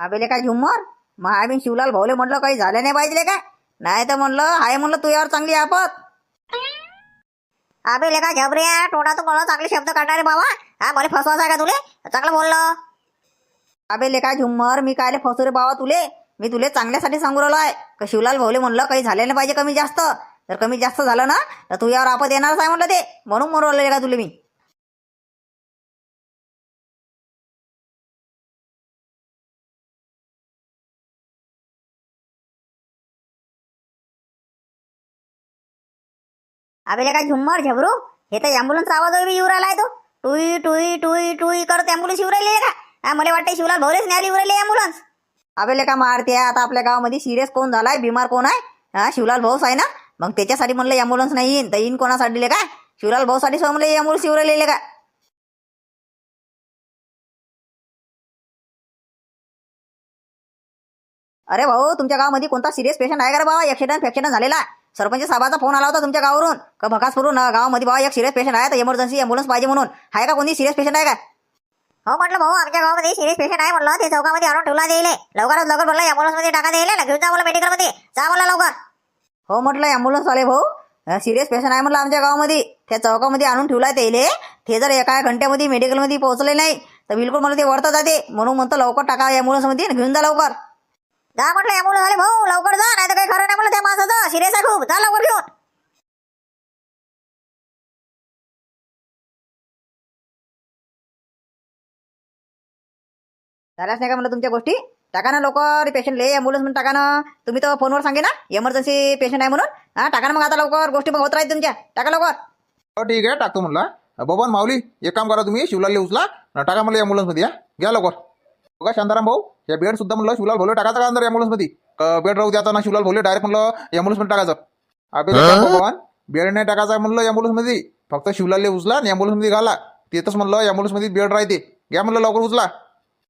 आबेले काय झुम्मर मग आम्ही शिवलाल भाऊले म्हटलं काही झालं नाही पाहिजे काय? नाही तर म्हणलं आहे म्हणलं तुझ्यावर चांगली आपत. अबे लेका झबऱ्या टोडा तो मला चांगले शब्द काढणारे बाबा. हा मला फसवायचा आहे का तुले? चांगलं बोललो. आबेले काय झुम्मर मी कायले फसू रे बाबा तुले? मी तुले चांगल्यासाठी सांगू राहिलो आहे. का शिवलाल भाऊले म्हणलं काही झाले नाही पाहिजे कमी जास्त? जर कमी जास्त झालं ना तर तुझ्यावर आपत येणारच आहे म्हटलं ते. म्हणून म्हणून राहिले का तुले मी? अबे काय झुम्मर झबरू? हे तर ॲम्ब्युलन्सचा आवाज वगैरे येऊ राहिलाय तो. टुई टुई टुई टुई करत ॲम्ब्युलन्स येऊ राहिली का? हा मला वाटतं शिवलाल भवलेच नाही येऊ राहिली ॲम्ब्युलन्स आबेले का मारते? आता आपल्या गावामध्ये सिरियस कोण झालाय? बिमार कोण आहे? हा शिवलाल भाऊच आहे ना? मग त्याच्यासाठी म्हणलं ॲम्ब्युलन्स नाही येईन. तर येईन कोणासाठी दिले का? शिवलाल भाऊसाठी सोय म्हणलं ॲम्ब्युलन्स येऊ राहिलेले का? अरे भाऊ तुमच्या गावामध्ये कोणता सिरियस पेशंट आहे का रे बाबा ऍक्सिडेंट फॅक्सिडेंट झालेला सरपंच साहेबाचा फोन आला होता तुमच्या गावावरून. का भकासपूरून गावामध्ये बाबा एक सिरियस पेशंट आहे तर इमर्जन्सी ॲम्ब्युलन्स पाहिजे म्हणून. आहे का कोणी सिरियस पेशंट आहे का हो म्हटलं भाऊ आमच्या गावामध्ये सिरियस पेशंट आहे म्हटलं ते चौकामध्ये आणून ठेवला देईल. लवकरात लवकर म्हणलं ॲम्ब्युलन्समध्ये टाका देईल. ना घेऊन जा मला मेडिकलमध्ये. जा मला लवकर. हो म्हटलं ॲम्ब्युलन्स आले भाऊ सिरियस पेशंट आहे म्हटलं आमच्या गावामध्ये. त्या चौकामध्ये आणून ठेवला त्याले ते जर एका घंट्यामध्ये मेडिकलमध्ये पोहोचले नाही तर बिलकुल मला ते वरतं जाते. म्हणून म्हणतो लवकर टाका ॲम्ब्युलन्समध्ये घेऊन जा लवकर. जा म्हटलं एम्बुलन्स झाले भाऊ लवकर जा नाही तर काही खरं नाही म्हटलं त्या माणसाचं. सिरियस आहे खूप जा लवकर घेऊन. झाल्याच नाही का म्हणलं तुमच्या गोष्टी? टाका ना लवकर पेशंटले ॲम्ब्युलन्स म्हणून टाका ना. तुम्ही तर फोनवर सांगे ना इमर्जन्सी पेशंट आहे म्हणून. हा टाका ना मग आता लवकर गोष्टी मग होत राहील तुमच्या. टाका लवकर. हो ठीक आहे टाकतो म्हणला बबन माऊली एक काम करा तुम्ही शिवलाले उचला टाका मला ॲम्ब्युलन्समध्ये या. घ्या लवकर. बघा शांताराम भाऊ. या बेड सुद्धा म्हणलं शिवलाल भोले टाकायचं का अंदर ॲम्ब्युलन्समध्ये बेड राहू द्याचा ना शिवलाल भोले डायरेक्ट म्हणलं ॲम्ब्युलन्समध्ये टाकायचं. अबे बबन बेड नाही टाकायचा म्हणलं ॲम्ब्युलन्समध्ये फक्त शिवलालले उचला आणि ॲम्ब्युलन्समध्ये घाला. तिथंच म्हणलं ॲम्ब्युलन्समध्ये बेड राहते. घ्या म्हणलं लवकर उचला.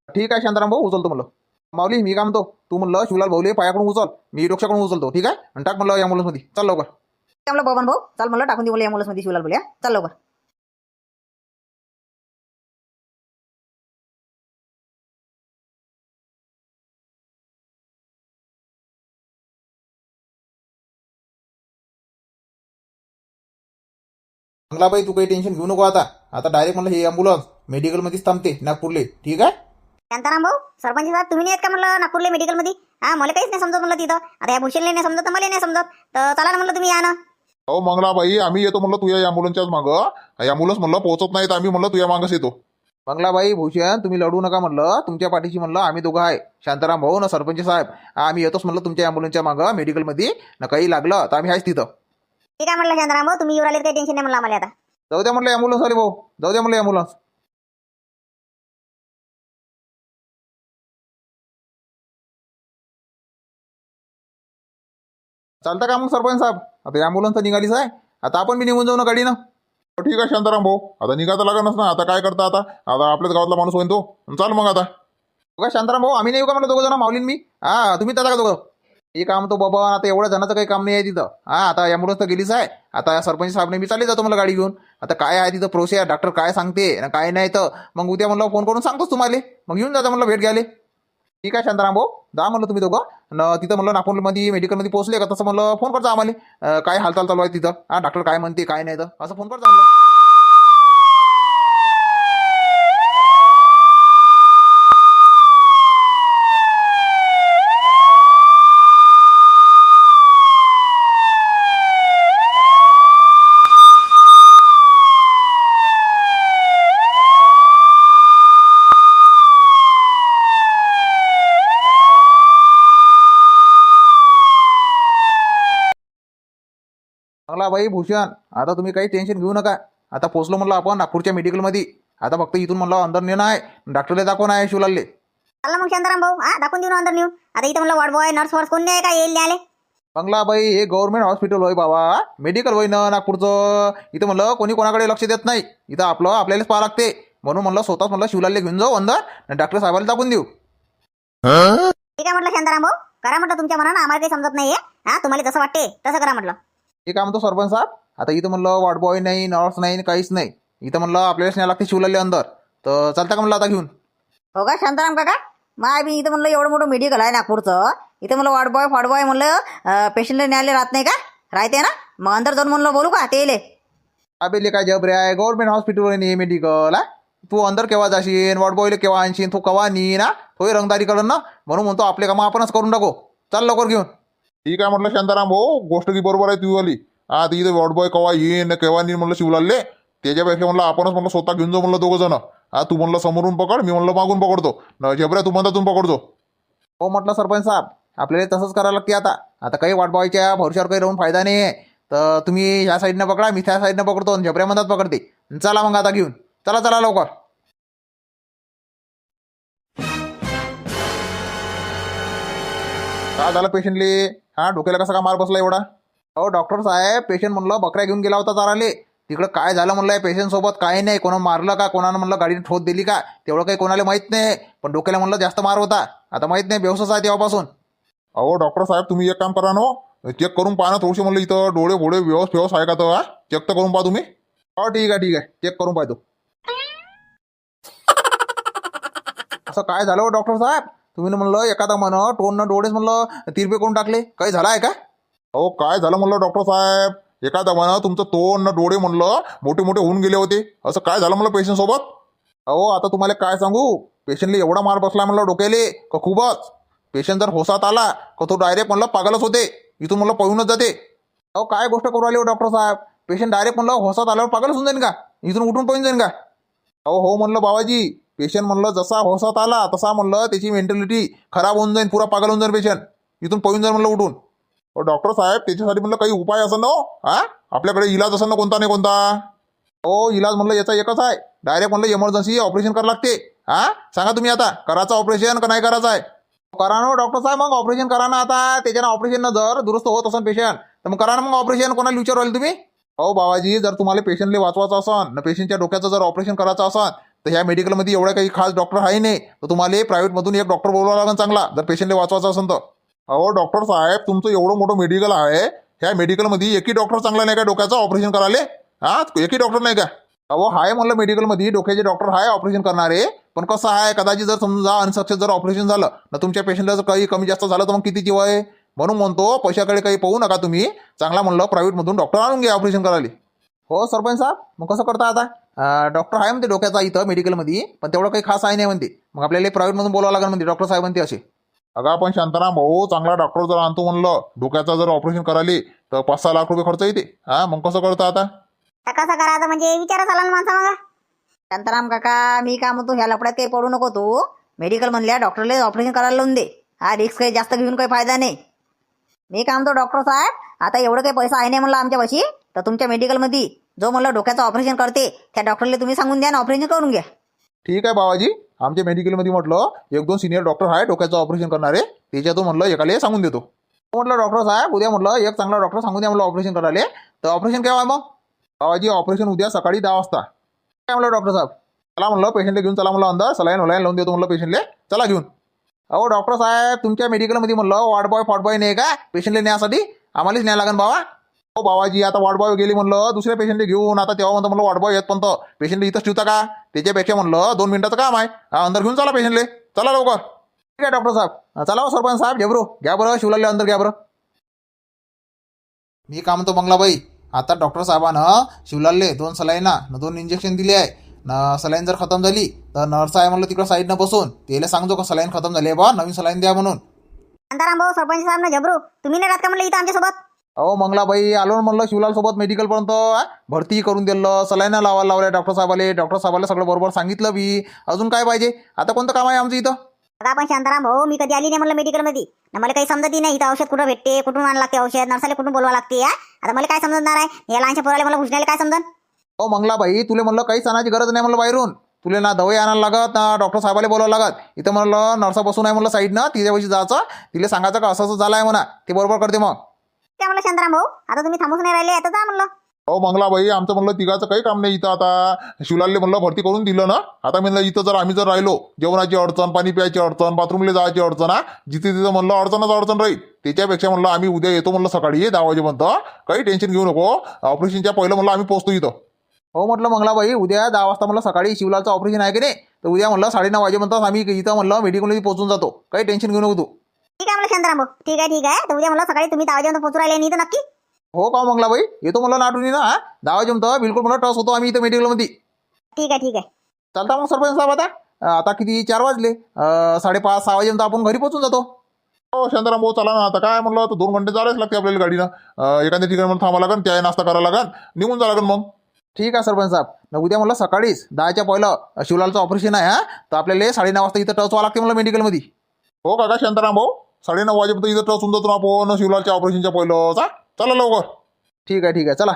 ठीक आहे शांताराम भाऊ उचलतो म्हणलं. माऊली मी काय म्हणतो? तू म्हणलं शिवलाल भाऊले पायाकडून उचल. मी डोक्याकडून उचलतो. ठीक आहे? आणि टाक म्हणलं ॲम्ब्युलन्समध्ये चल लवकर. काय म्हणलं बबन भाऊ. चाल म्हणलं टाकून दे मला ॲम्ब्युलन्समध्ये शिवलाल बोलूया चाल लवकर. मंगलाबाई तू काही टेन्शन घेऊ नको आता. आता डायरेक्ट म्हणलं हे ॲम्ब्युलन्स मेडिकलमध्येच थांबते नागपूरले. ठीक आहे? शांताराम भाऊ सरपंच साहेब तुम्ही नाही येत का म्हणलं नागपूरला मेडिकलमध्ये हा मला काहीच नाही समजत म्हणलं तिथं. आता या भूषणला नाही समजत तर मला नाही समजत. तर चला ना म्हणलं तुम्ही या ना. अहो मंगलाबाई आम्ही येतो म्हणलं तुझ्या ॲम्ब्युलन्सच्याच मागं. ॲम्ब्युलन्स म्हणलं पोहोचत नाही तर आम्ही म्हणलं तुझ्या मागच येतो. मंगलाबाई भूषण तुम्ही लढू नका म्हणलं. तुमच्या पाठीशी म्हणलं आम्ही दोघं आहे. शांताराम भाऊ ना सरपंच साहेब. आम्ही येतोच म्हणलं तुमच्या ॲम्ब्युलन्सच्या मागं मेडिकलमध्ये ना काही लागलं तर आम्ही आहेच तिथं. ठीक आहे म्हटलं शांताराम भाऊ? तुम्ही येऊ राहिले काही टेन्शन नाही म्हणलं आम्हाला आता. जाऊ द्या म्हटलं ॲम्ब्युलन्स आले भाऊ. जाऊ द्या म्हटलं ॲम्ब्युलन्स चालतं का मग सरपंच साहेब? आता ॲम्ब्युलन्स तर निघालीच आहे. आता आपण बी निघून जाऊ ना गाडीनं. हो, ठीक आहे शांताराम भाऊ. आता निघायचं लागणच ना. आता काय करता आता? आता आपल्याच गावातला माणूस होईन तो. चाल मग आता. हो बघा शांताराम भाऊ? आम्ही नाही येऊ का म्हणलं दोघं जण? माऊलीन मी. हा तुम्ही त्याचा का दोघं? हे काम तो बाबा आता एवढ्या जणाचं काही काम नाही आहे तिथं. हा आता ॲम्ब्युलन्स तर गेलीच आहे. आता या सरपंच साहेबने मी चालले जातो मला गाडी घेऊन. आता काय आहे तिथं प्रोसेस डॉक्टर काय सांगते? ना काय नाही तर. मग उद्या म्हणलं फोन करून सांगतोच तुम्हाला. मग येऊन जाता म्हणलं भेट घ्यायला. ठीक आहे शांताराम भाऊ. जा म्हणलं तुम्ही दोघं. न तिथं म्हणलं नागपूरमध्ये मेडिकलमध्ये पोहोचले का? तसं म्हणलं फोन करता आम्हाला. काय हालचाल चालू आहे तिथं? हा डॉक्टर काय म्हणते काय नाही तर. असं फोन करता म्हणलं चांगला बाई भूषण. आता तुम्ही काही टेन्शन घेऊ नका. आता पोचलो म्हणलं आपण नागपूरच्या मेडिकलमध्ये आता फक्त इथून म्हणलं अंदर नेणं आहे डॉक्टरला दाखवणं आहे शिवलालले. चला मग शांताराम भाऊ हा दाखवून देऊ ना अंदर नेऊ आता इथं म्हणलं वॉर्ड बॉय नर्स वर्स कोण नाही का? येईल न्यायले. बंगला बाई हे गव्हर्नमेंट हॉस्पिटल होय बाबा. मेडिकल होय ना नागपूरचं. इथं म्हणलं कोणी कोणाकडे लक्ष देत नाही. इथं आपलं आपल्यालाच पाहा लागते. म्हणून म्हणलं स्वतःच म्हणलं शिवलालले घेऊन जाऊ अंदर डॉक्टर साहेबाला दाखवून देऊ. ठीक आहे म्हटलं शांताराम भाऊ. करा म्हटलं तुमच्या मनानं आम्हाला काही समजत नाहीये. हा तुम्हाला जसं वाटते तसं करा म्हटलं. हे काय म्हणतो सरपंच साहेब? आता इथं म्हणलं वॉर्ड बॉय नाही नर्स नाही काहीच नाही. इथं म्हणलं आपल्यालाच न्याय लागते शिवलालले अंदर. तर चालतं का म्हणलं आता घेऊन? हो का शांताराम काका? माय बी इथं म्हणलं एवढं मोठं मेडिकल आहे नागपूरचं. इथं म्हणलं वार्ड बॉय फाड बॉय म्हणलं पेशंटला न्यायला राहत नाही का? राहते ना? मग अंदर जाऊन म्हणलं बोलू का ते इले अबे काय जबरे आहे? गव्हर्नमेंट हॉस्पिटल नाही मेडिकल हा? तू अंदर केव्हा जाशील वॉर्ड बॉयला केव्हा आणशील तू केव्हा नी ना तोही रंगदारी करून ना म्हणून म्हणतो आपले कामं आपणच करून टाकू. चाल लवकर घेऊन. ठीक आहे म्हटलं शांताराम भाऊ? गोष्ट की बरोबर आहे तू वाली हा ती इथे वॉर्ड बॉय केव्हा येईन केव्हा नाही म्हणलं शिवलाले त्याच्यापेक्षा म्हणलं आपणच म्हणलं स्वतः घेऊन जाऊ म्हणलं दोघं जण. हा तू म्हणलं समोरून पकड मी म्हणलं मागून पकडतो. न झेबऱ्या तू म्हणता पकडतो. हो म्हटलं सरपंच साहेब आपल्याला तसंच करायला लागते आता. आता काही वाट बॉयच्या भरशावर काही राहून फायदा नाही आहे तर तुम्ही ह्या साईडनं पकडा मी त्या साईडनं पकडतो आणि झेपऱ्या मधात पकडते. चला मग आता घेऊन. चला चला लवकर. काय झालं पेशंटली? हा डोक्याला कसा का मार बसला एवढा? हो डॉक्टर साहेब पेशंट म्हणलं बकऱ्या घेऊन गेला होता चाराले. तिकडं काय झालं म्हणलं पेशंट सोबत? काय नाही. कोणा मारलं का? कोणानं म्हणलं गाडीने ठोत दिली का? तेवढं काही कोणाला माहीत नाही. पण डोक्याला म्हणलं जास्त मार होता. आता माहीत नाही बेवसच आहे तेव्हापासून. अहो डॉक्टर साहेब तुम्ही एक काम करा नो चेक करून पाहा ना थोडीशी म्हणलं इथं डोळे भोळे व्यवस्थ व्यवस्थ आहे का तर हा? चेक तर करून पहा तुम्ही. हो ठीक आहे ठीक आहे. चेक करून पाहतो. असं काय झालं हो डॉक्टर साहेब? तुम्ही म्हणलं एखादा म्हणं टोन न डोळेच म्हणलं तिरपे करून टाकले. काही झालं आहे का? अहो काय झालं म्हणलं डॉक्टर साहेब? एखादा म्हणा तुमचं तोंड न डोळे म्हणलं मोठे मोठे होऊन गेले होते. असं काय झालं म्हणलं पेशंट सोबत? अहो आता तुम्हाला काय सांगू? पेशंटला एवढा मार बसला म्हणलं डोक्याले का खूपच? पेशंट जर होसात आला का तो डायरेक्ट म्हणलं पागलच होते. इथून म्हणलं पळूनच जाते. अहो काय गोष्ट करू आली हो डॉक्टर साहेब? पेशंट डायरेक्ट म्हणलं होसात आल्यावर पागलच होऊन जाईन का? इथून उठून पळून जाईन का? अहो हो म्हणलं बाबाजी. पेशंट म्हणलं जसा होसात आला तसा म्हणलं त्याची मेंटॅलिटी खराब होऊन जाईल पुरा पागल होऊन जाईल पेशंट इथून पळून जाईल म्हणलं उठून. डॉक्टर साहेब त्याच्यासाठी म्हणलं काही उपाय असं ना हा? आपल्याकडे इलाज असं ना कोणता नाही कोणता? हो इलाज म्हणलं याचा एकच आहे. डायरेक्ट म्हणलं इमर्जन्सी ऑपरेशन करावं लागते हा? सांगा तुम्ही आता करायचं ऑपरेशन का नाही करायचं आहे? करा ना हो, डॉक्टर साहेब मग ऑपरेशन करा ना आता. त्याच्यानं ऑपरेशन जर दुरुस्त होत असेल पेशंट तर मग करा ना मग ऑपरेशन कोणाला विचारवाल तुम्ही? हो बाबाजी जर तुम्हाला पेशंटले वाचवायचं असन ना पेशंटच्या डोक्याचं जर ऑपरेशन करायचं असन तर ह्या मेडिकलमध्ये एवढ्या काही खास डॉक्टर आहे नाही. तर तुम्हाला प्रायव्हेटमधून एक डॉक्टर बोलावा लागेल चांगला. जर पेशंटले वाचवायचं असेल तर. अहो डॉक्टर साहेब तुमचं एवढं मोठं मेडिकल आहे. ह्या मेडिकलमध्ये एकही डॉक्टर चांगला नाही का डोक्याचं ऑपरेशन करायला? हा? एकही डॉक्टर नाही का? अहो हाय म्हणलं मेडिकलमध्ये डोक्याचे डॉक्टर आहे ऑपरेशन करणारे. पण कसं आहे कदाचित जर समजा अनसक्सेस जर ऑपरेशन झालं ना तुमच्या पेशंटला जर काही कमी जास्त झालं तर मग किती जीव आहे? म्हणून म्हणतो पैशाकडे काही पाहू नका तुम्ही. चांगला म्हणलं प्रायव्हेटमधून डॉक्टर आणून घ्या ऑपरेशन करायला. हो सरपंच साहेब मग कसं करता आता? डॉक्टर आहे म्हणते डोक्याचा इथं मेडिकलमध्ये पण तेवढं काही खास आहे नाही म्हणते. मग आपल्याला प्रायव्हेटमधून बोलावं लागेल म्हणते. डॉक्टर साहेब म्हणते असे. अगं आपण शांताराम भाऊ चांगला डॉक्टर जर आणतो म्हणलं डोक्याचा जर ऑपरेशन करायले तर पाच सहा लाख रुपये खर्च येते. हा मग कसं करता आता? तर कसं करायचं म्हणजे विचारा आला ना माणसा मग शांताराम काका मी काय म्हणतो ह्या लपड्यात काही पडू नको तू. मेडिकल म्हणल्या डॉक्टरला ऑपरेशन करायला लावून दे. हा रिक्स काही जास्त घेऊन काही फायदा नाही. मी काय म्हणतो डॉक्टर साहेब आता एवढं काही पैसा आहे नाही म्हणलं आमच्यापाशी तर तुमच्या मेडिकलमध्ये जो मला डोक्याचं ऑपरेशन करते त्या डॉक्टरला तुम्ही सांगून द्या ना ऑपरेशन करून घ्या. ठीक आहे बाबाजी. आमच्या मेडिकलमध्ये म्हटलं एक दोन सिनियर डॉक्टर आहे डोक्याचं ऑपरेशन करणारे. त्याच्यातून म्हटलं एकाला सांगून देतो. म्हटलं डॉक्टर साहेब उद्या म्हटलं एक चांगला डॉक्टर सांगून द्या म्हटलं ऑपरेशन करायला. तर ऑपरेशन केव्हा मग? बाबाजी ऑपरेशन उद्या सकाळी दहा वाजता. काय म्हणलं डॉक्टर साहेब? चला म्हणलं पेशंटला घेऊन चला म्हणलं अंदर. सलाईन वलाईन लावून देतो म्हणलं पेशंटले चला घेऊन. अहो डॉक्टर साहेब तुमच्या मेडिकलमध्ये म्हणलं वॉर्ड बॉय फॉट बॉय नाही का? पेशंटला न्यायसाठी. आम्हालाच न्याय लागेल बाबा. बाबाजी आता वॉर्ड बॉय गेली म्हणलं दुसऱ्या पेशंट घेऊन आता तेव्हा म्हणतो म्हणलं वॉर्ड बॉय येत पण पेशंट इथंच ठेवता का? त्याच्यापेक्षा म्हणलं दोन मिनिटाचं काम आहे. अंदर घेऊन चला पेशंटले चला लवकर. ठीक आहे डॉक्टर साहेब. चला हो, सरपंच साहेब घ्या घ्या बरं शिवलाले अंदर घ्या बरं. मी का म्हणतो बंगलाबाई. आता डॉक्टर साहेबानं शिवलालले दोन सलाईना न दोन इंजेक्शन दिले आहे. न सलाईन जर खतम झाली तर नर्स आहे म्हणलं तिकडं साईडनं बसून. त्याला सांगतो का सलाईन खतम झाली आहे बा नवीन सलाईन द्या म्हणून. शांताराम भाऊ सरपंच साहेब ना झबरू तुम्ही नाही राहत का म्हणलं इथं आमच्यासोबत? अहो मंगलाबाई आलो म्हणलं शिवलाल सोबत मेडिकलपर्यंत भरती करून दिलं सलाईन लावायला लावल्या डॉक्टर साहेबाले. डॉक्टर साहेबाला सगळं बरोबर सांगितलं बी. अजून काय पाहिजे? आता कोणतं काम आहे आमचं इथं? आता आपण शांताराम भाऊ मी कधी आली नाही म्हणलं मेडिकलमध्ये ना मला काही समजत नाही इथं औषध कुठं भेटते कुठून आणायला लागते औषध नर्साला कुठून बोलवा लागते? आता मला काय समजणार आहे? या लहानशा पोराला मला भुजण्याला काय समजन? हो मंगलाबाई तुला म्हणलं काहीच आणायची गरज नाही म्हणलं बाहेरून. तुला ना दवाई आणायला लागत ना डॉक्टर साहेबाला बोलावं लागत. इथं म्हणलं नर्सा बसून आहे म्हणलं साईडनं तिच्यापाशी जायचं. तिला सांगायचं का असं असं झालं आहे म्हणा. ते बरोबर करते मग. काय म्हणलं शांताराम भाऊ? आता तुम्ही थांबूच नाही राहिले आता जा म्हणलं. अहो मंगलाबाई आमचं म्हणलं तिघाचं काही काम नाही इथं आता. शिवलालले म्हणलं भरती करून दिलं ना? आता म्हणलं इथं जर आम्ही जर राहिलो जेवणाची अडचण पाणी प्यायची अडचण बाथरूमला जायची अडचण हा? जिथे तिथं म्हणलं अडचणच अडचण राहील. त्याच्यापेक्षा म्हणलं आम्ही उद्या येतो म्हणलं सकाळी दहा वाजेपर्यंत काही टेन्शन घेऊ नको. ऑपरेशनच्या पहिलं म्हणलं आम्ही पोहोचतो इथं. हो म्हटलं मंगलाबाई उद्या दहा वाजता म्हणलं सकाळी शिवलालचं ऑपरेशन आहे की नाही? तर उद्या म्हणलं साडेनऊ वाजेपर्यंत आम्ही इथं म्हणलं मेडिकलमध्ये पोहोचून जातो. काही टेन्शन घेऊ नको तू. ठीक आहे म्हणलं शांताराम भाऊ ठीक आहे ठीक आहे. तर उद्या मला सकाळी तुम्ही दहा वाजेपर्यंत पोचू राहिले नाही तर नक्की. हो का मंगला बाई येतो म्हणलं नाटून ना हा? दहा वाजेपर्यंत बिलकुल मला टस होतो आम्ही इथं मेडिकलमध्ये ठीक आहे ठीक आहे. चालता मग सरपंच साहेब आता. अं, आता किती चार वाजले. अं, साडेपाच सहा वाजेपर्यंत आपण घरी पोहोचून जातो. हो शांताराम भाऊ चला ना. आता काय म्हणलं तर दोन घंटे जायलाच लागते आपल्याला गाडीनं. अं, एखाद्या ठिकाणी मला थांबा लागन त्या नाश्ता करायला लागन निघून जा लागन मग. ठीक आहे सरपंच साहेब. न उद्या म्हणलं सकाळीच दहाच्या पहिलं शिवलालचं ऑपरेशन आहे हा. तर आपल्याला साडेनऊ वाजता इथं टच व्हावं लागते मला मेडिकलमध्ये हो काका शांताराम भाऊ साडेनऊ वाजेपर्यंत इथं टचून जातो ना आपण. शिवलालच्या ऑपरेशनच्या पहिलं. चा चला लवकर. ठीक आहे ठीक आहे. चला.